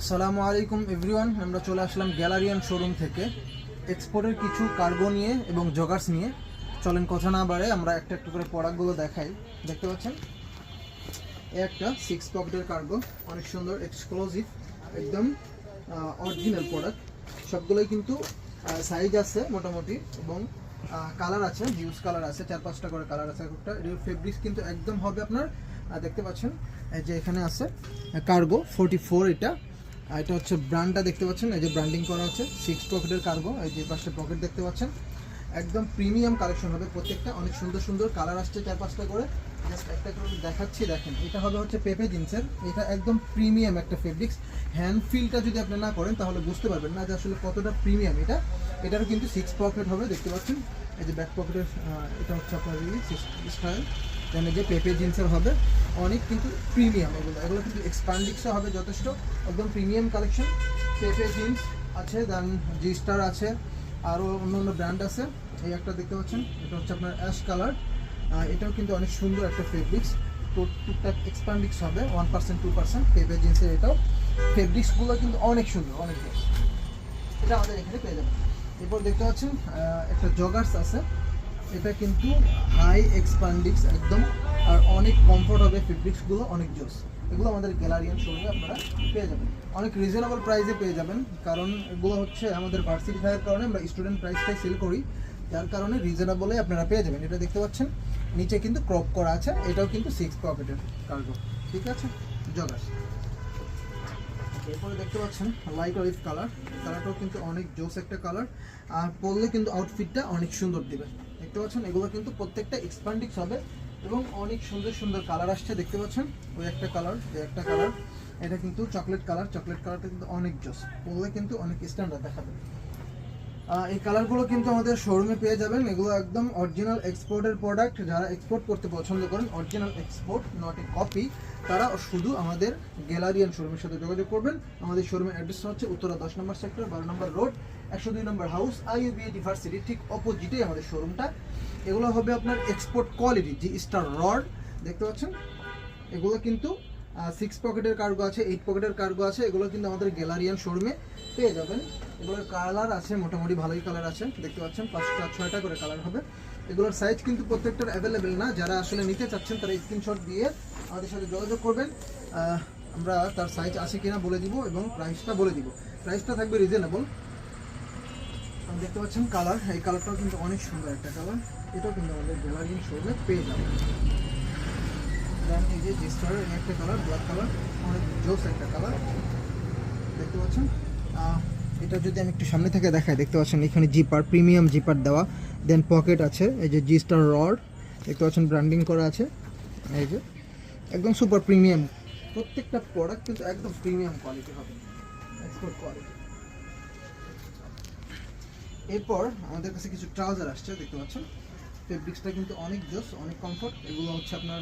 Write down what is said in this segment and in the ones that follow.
আসসালামু আলাইকুম এভরিওয়ান আমরা চলে আসলাম গ্যালারিয়ান শোরুম থেকে। এক্সপোর্টের কিছু কার্গো নিয়ে এবং জগার্স নিয়ে। চলেন কথা না বাড়ে আমরা একটা একটা করে প্রোডাক্টগুলো দেখাই। দেখতে পাচ্ছেন? এ একটা সিক্স পকেটের কার্গো। অনেক সুন্দর এক্সক্লুসিভ একদম অরিজিনাল প্রোডাক্ট সবগুলোই কিন্তু সাইজ আছে মোটামুটি এবং কালার আছে হিউজ কালার আছে, চার পাঁচটা করে কালার আছে একটা ফেব্রিক্স কিন্তু একদম হবে আপনার দেখতে পাচ্ছেন? যে এখানে আছে কার্গো ফোরটি ফোর এটা। আর এটা হচ্ছে ব্র্যান্ডটা দেখতে পাচ্ছেন? এই যে ব্র্যান্ডিং করা আছে সিক্স পকেটের কার্গো এই যে পাশে পকেট দেখতে পাচ্ছেন। একদম প্রিমিয়াম কালেকশন হবে প্রত্যেকটা, অনেক সুন্দর সুন্দর কালার আসছে চার পাঁচটা করে। জাস্ট একটা করে দেখাচ্ছি, দেখেন। এটা হবে হচ্ছে পেপে জিন্সের এটা একদম প্রিমিয়াম একটা ফেব্রিক্স হ্যান্ড ফিলটা যদি আপনি না করেন, তাহলে বুঝতে পারবেন না যে আসলে কতটা প্রিমিয়াম এটা। এটারও কিন্তু সিক্স পকেট হবে, দেখতে পাচ্ছেন। এই যে ব্যাক পকেটের এটা হচ্ছে আপনার স্টাইল দেন যে পেপে জিন্সের হবে, অনেক কিন্তু প্রিমিয়াম এগুলো। এগুলো কিন্তু এক্সপান্ডিক্সও হবে যথেষ্ট, একদম প্রিমিয়াম কালেকশন পেপে জিন্স আছে দেন জি স্টার আছে আরও অন্য অন্য ব্র্যান্ড আছে। এই একটা দেখতে পাচ্ছেন, এটা হচ্ছে আপনার অ্যাশ কালার এটাও কিন্তু অনেক সুন্দর একটা ফেব্রিক্স টুকটাক এক্সপান্ডিক্স হবে ওয়ান পার্সেন্ট টু পার্সেন্ট পেপে জিন্সের এটাও। ফেব্রিক্সগুলো কিন্তু অনেক সুন্দর, অনেক এটা আমাদের এখানে পেয়ে যাবেন। এরপর দেখতে পাচ্ছেন একটা জগার্স আছে। এটা কিন্তু হাই এক্সপান্ডিক্স একদম, আর অনেক কমফোর্ট হবে ফেব্রিক্সগুলো অনেক জোস। এগুলো আমাদের গ্যালারিয়ান শোরুমে আপনারা পেয়ে যাবেন। অনেক রিজনেবল প্রাইসে পেয়ে যাবেন, কারণ এগুলো হচ্ছে আমাদের ভার্সিটি থাকার কারণে আমরা স্টুডেন্ট প্রাইসটাই সেল করি। যার কারণে রিজনেবলে আপনারা পেয়ে যাবেন, এটা দেখতে পাচ্ছেন। নিচে কিন্তু ক্রপ করা আছে, এটাও কিন্তু সিক্স পকেটের কার্গো ঠিক আছে? জগার্স এরপরে দেখতে পাচ্ছেন লাইট অলিভ কালার কালারটাও কিন্তু অনেক জোস একটা কালার আর পরলে কিন্তু আউটফিটটা অনেক সুন্দর দিবে। দেখতে পাচ্ছেন, এগুলো কিন্তু প্রত্যেকটা এক্সপান্ডিক্স হবে এবং অনেক সুন্দর সুন্দর কালার আসছে, দেখতে পাচ্ছেন? ওই একটা কালার এই একটা কালার এটা কিন্তু চকলেট কালার চকলেট কালারটা কিন্তু অনেক জোস পরলে কিন্তু অনেক স্ট্যান্ডার্ড দেখাবে। এই কালারগুলো কিন্তু আমাদের শোরুমে পেয়ে যাবেন, এগুলো একদম অরিজিনাল এক্সপোর্টের প্রোডাক্ট যারা এক্সপোর্ট করতে পছন্দ করেন original export not a copy তারা শুধু আমাদের গ্যালারিয়ান শোরুমের সাথে যোগাযোগ করবেন। আমাদের শোরুমের অ্যাড্রেস হচ্ছে উত্তরা দশ নম্বর সেক্টর বারো নম্বর রোড একশো দুই নম্বর হাউস আইইউবি ইউনিভার্সিটি ঠিক অপোজিটেই আমাদের শোরুমটা এগুলো হবে আপনার export quality G Star raw দেখতে পাচ্ছেন? এগুলো কিন্তু সিক্স পকেটের কার্গো আছে এইট পকেটের কার্গো আছে, এগুলো কিন্তু আমাদের গ্যালারিয়ান শোরুমে পেয়ে যাবেন। এগুলোর কালার আছে, মোটামুটি ভালোই কালার আছে, দেখতে পাচ্ছেন? পাঁচটা, ছয়টা করে কালার হবে। এগুলোর সাইজ কিন্তু প্রত্যেকটার অ্যাভেলেবেল না, যারা আসলে নিতে চাচ্ছেন তারা স্ক্রিনশট দিয়ে আমাদের সাথে যোগাযোগ করবেন। আমরা তার সাইজ আছে কিনা বলে দিব এবং প্রাইসটা বলে দিব। প্রাইসটা থাকবে রিজনেবল দেখতে পাচ্ছেন কালার। এই কালারটাও কিন্তু অনেক সুন্দর একটা কালার। এটাও কিন্তু আমাদের গ্যালারিয়ান শোরুমে পেয়ে যাবেন। এই যে জিস্টারের একটা কালার, ব্ল্যাক কালার, অনেক জোস একটা কালার। দেখতে পাচ্ছেন? এটা যদি আমি একটু সামনে থেকে দেখাই, দেখতে পাচ্ছেন এখানে জিপার, প্রিমিয়াম জিপার দেওয়া। দেন পকেট আছে, এই যে জি স্টার রড, দেখতে পাচ্ছেন ব্র্যান্ডিং করা আছে। এই যে, একদম সুপার প্রিমিয়াম। প্রত্যেকটা প্রোডাক্ট কিন্তু একদম প্রিমিয়াম কোয়ালিটি হবে। এক্সপোর্ট কোয়ালিটি এরপর আমাদের কাছে কিছু ট্রাউজার আসছে, দেখতে পাচ্ছেন। ফেব্রিক্সটা কিন্তু অনেক জোস, অনেক কমফোর্ট এগুলো হচ্ছে আপনার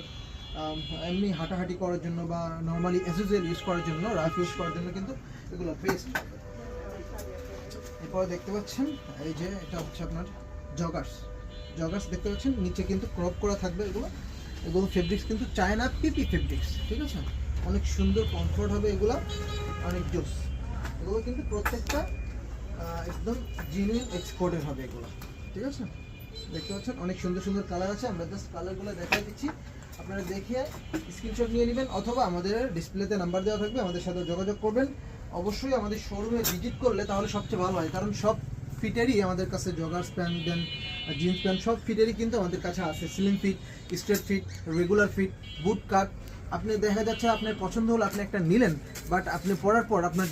এমনি হাঁটাহাঁটি করার জন্য বা নর্মালি অ্যাসোসিয়াল ইউজ করার জন্য রাফ ইউজ করার জন্য কিন্তু এগুলো বেস্ট এরপর দেখতে পাচ্ছেন, এই যে এটা হচ্ছে আপনার জগার্স জগার্স দেখতে পাচ্ছেন, নিচে কিন্তু ক্রপ করা থাকবে এগুলো। এগুলো ফেব্রিক্স কিন্তু চায়না পিপি ফেব্রিক্স ঠিক আছে? অনেক সুন্দর কমফোর্ট হবে এগুলো, অনেক জোস। এগুলো কিন্তু প্রত্যেকটা একদম জিনুইন এক্সপোর্টের হবে এগুলো। ঠিক আছে? দেখতে পাচ্ছেন? অনেক সুন্দর সুন্দর কালার আছে। আমরা জাস্ট কালারগুলো দেখাই দিচ্ছি। আপনারা দেখিয়ে স্ক্রিনশট নিয়ে নেবেন অথবা আমাদের ডিসপ্লেতে নাম্বার দেওয়া থাকবে, আমাদের সাথে যোগাযোগ করবেন। অবশ্যই আমাদের শোরুমে ভিজিট করলে তাহলে সবচেয়ে ভালো হয়, কারণ সব ফিটেরই আমাদের কাছে joggers pant then jeans pant সব ফিটেরই কিন্তু আমাদের কাছে আছে। Slim fit straight fit regular fit boot cut আপনি দেখা যাচ্ছে আপনার পছন্দ হলো আপনি একটা নিলেন বাট আপনি পরার পর আপনার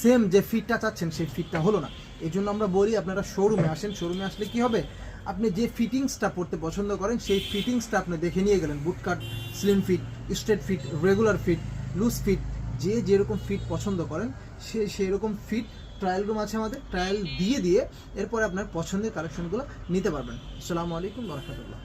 সেম যে ফিটটা চাচ্ছেন, সেই ফিটটা হলো না। এই জন্য আমরা বলি আপনারা শোরুমে আসেন। শোরুমে আসলে কি হবে? আপনি যে ফিটিংসটা পড়তে পছন্দ করেন, সেই ফিটিংসটা আপনি দেখে নিয়ে গেলেন। Boot cut slim fit straight fit regular fit loose fit যে যেরকম ফিট পছন্দ করেন, সে সেই রকম ফিট ট্রায়াল রুম আছে আমাদের। ট্রায়াল দিয়ে দিয়ে এরপরে আপনার পছন্দের কালেকশনগুলো নিতে পারবেন। আসসালামু আলাইকুম রহমতুল্লাহ।